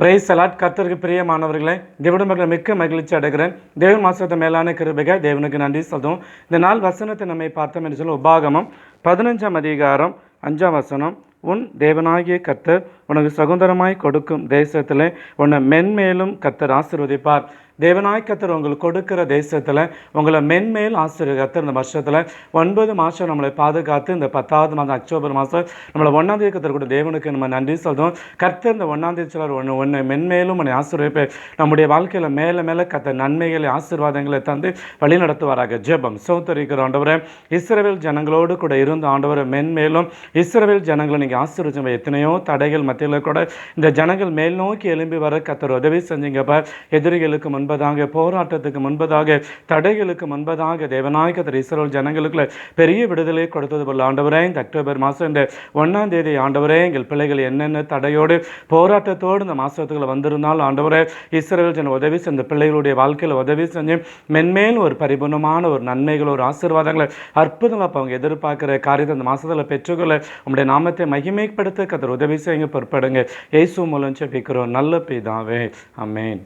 Price salad கர்த்தருக்கு பிரியமானவர்களே தேவனுடைய மிக்க மகிழ்ச்சி அடைகிறேன். தேவன் மாசத்தை மேலான கிருபிக தேவனுக்கு நன்றி சொல்லும் இந்த நாள் வசனத்தை நம்மை பார்த்தோம் என்று சொல்ல உபாகமம் பதினஞ்சாம் அதிகாரம் அஞ்சாம் வசனம். உன் தேவனாகிய கத்தர் உனக்கு சுதந்திரமாய் கொடுக்கும் தேசத்தில் உன்னை மென்மேலும் கத்தர் ஆசீர்வதிப்பார். தேவனாய் உங்களுக்கு கொடுக்கிற தேசத்தில் உங்களை மென்மேல் ஆசிரியர் இந்த வருஷத்தில் ஒன்பது மாதம் நம்மளை பாதுகாத்து இந்த பத்தாவது மாதம் அக்டோபர் மாதம் நம்மளை ஒன்றாம் தேதி கூட தேவனுக்கு நம்ம நன்றி சொல்கிறோம் கர்த்தர் இந்த ஒன்றாம் தேதி சிலர் ஒன்று ஒன்று மென்மேலும் உன்னை ஆசீர்வதிப்பேன் நம்முடைய வாழ்க்கையில் மேலே மேலே கத்த நன்மைகளை ஆசீர்வாதங்களை தந்து வழி நடத்துவாராக ஜெபம். சௌத்தரிக்கிற ஆண்டவரை இஸ்ரவேல் ஜனங்களோடு கூட இருந்த ஆண்டவரை மென்மேலும் இஸ்ரவேல் ஜனங்களை நீங்கள் ஆசீர்வதிச்சவங்க எத்தனையோ தடைகள் மத்தியில் கூட இந்த ஜனங்கள் மேல் நோக்கி எழும்பி வர கத்தர் உதவி செஞ்சீங்கப்பா. எதிரிகளுக்கு முன்பதாக போராட்டத்துக்கு முன்பதாக தடைகளுக்கு முன்பதாக தேவநாயகத்தர் இஸ்ரோல் ஜனங்களுக்குள்ள பெரிய விடுதலை கொடுத்தது போல ஆண்டவரே இந்த அக்டோபர் மாதம் இந்த ஒன்றாம் தேதி ஆண்டவரே எங்கள் பிள்ளைகள் என்னென்ன தடையோடு போராட்டத்தோடு இந்த மாதத்துக்குள்ள வந்திருந்தால் ஆண்டவரே இஸ்ரேல் ஜன உதவி செஞ்ச பிள்ளைகளுடைய வாழ்க்கையில் உதவி செஞ்சு மென்மேல் ஒரு பரிபூர்ணமான ஒரு நன்மைகள் ஒரு ஆசீர்வாதங்களை அற்புதமாக அப்போ அவங்க எதிர்பார்க்குற காரியத்தை அந்த மாதத்தில் பெற்றுக்கொள்ள உங்களுடைய நாமத்தை மகிமைப்படுத்த கதர் உதவி செய்யுங்க பொறுப்படுங்க. இயேசு மூலம் செபிக்கிறோம் நல்ல பிதாவே. அமேன்